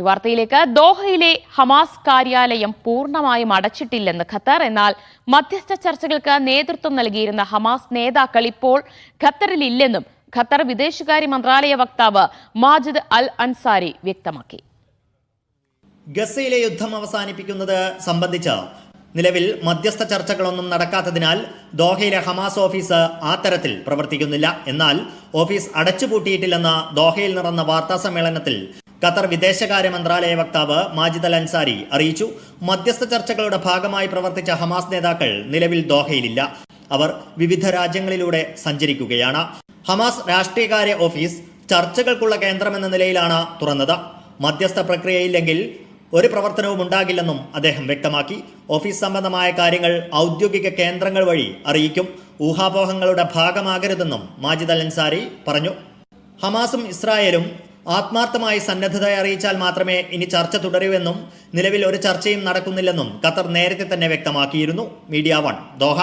വാർത്തയിലേക്ക്. ദോഹയിലെ ഹമാസ് കാര്യാലയം പൂർണമായും അടച്ചിട്ടില്ലെന്ന് ഖത്തർ. എന്നാൽ മധ്യസ്ഥ ചർച്ചകൾക്ക് നേതൃത്വം നൽകിയിരുന്ന ഹമാസ് നേതാക്കൾ ഇപ്പോൾ ഖത്തറിൽ ഇല്ലെന്നും ഖത്തർ വിദേശകാര്യ മന്ത്രാലയ വക്താവ് മാജിദ് അൽ അൻസാരി വ്യക്തമാക്കി. ഗസയിലെ യുദ്ധം അവസാനിപ്പിക്കുന്നത് സംബന്ധിച്ച് നിലവിൽ മധ്യസ്ഥ ചർച്ചകളൊന്നും നടക്കാത്തതിനാൽ ദോഹയിലെ ഹമാസ് ഓഫീസ് ആ തരത്തിൽ പ്രവർത്തിക്കുന്നില്ല. എന്നാൽ ഓഫീസ് അടച്ചുപൂട്ടിയിട്ടില്ലെന്ന് ദോഹയിൽ നടന്ന വാർത്താ സമ്മേളനത്തിൽ ഖത്തർ വിദേശകാര്യ മന്ത്രാലയ വക്താവ് മാജിദ് അൽ അൻസാരി അറിയിച്ചു. മധ്യസ്ഥ ചർച്ചകളുടെ ഭാഗമായി പ്രവർത്തിച്ച ഹമാസ് നേതാക്കൾ നിലവിൽ ദോഹയിലില്ല. അവർ വിവിധ രാജ്യങ്ങളിലൂടെ സഞ്ചരിക്കുകയാണ്. ഹമാസ് രാഷ്ട്രീയകാര്യ ഓഫീസ് ചർച്ചകൾക്കുള്ള കേന്ദ്രമെന്ന നിലയിലാണ് തുറന്നത്. മധ്യസ്ഥ പ്രക്രിയയില്ലെങ്കിൽ ഒരു പ്രവർത്തനവും ഉണ്ടാകില്ലെന്നും അദ്ദേഹം വ്യക്തമാക്കി. ഓഫീസ് സംബന്ധമായ കാര്യങ്ങൾ ഔദ്യോഗിക കേന്ദ്രങ്ങൾ വഴി അറിയിക്കും. ഊഹാപോഹങ്ങളുടെ ഭാഗമാകരുതെന്നും മാജിദ് അൽ അൻസാരി പറഞ്ഞു. ഹമാസും ഇസ്രായേലും ആത്മാർത്ഥമായി സന്നദ്ധത അറിയിച്ചാൽ മാത്രമേ ഇനി ചർച്ച തുടരൂവെന്നും നിലവിൽ ഒരു ചർച്ചയും നടക്കുന്നില്ലെന്നും ഖത്തർ നേരത്തെ തന്നെ വ്യക്തമാക്കിയിരുന്നു മീഡിയ വൺ ദോഹ.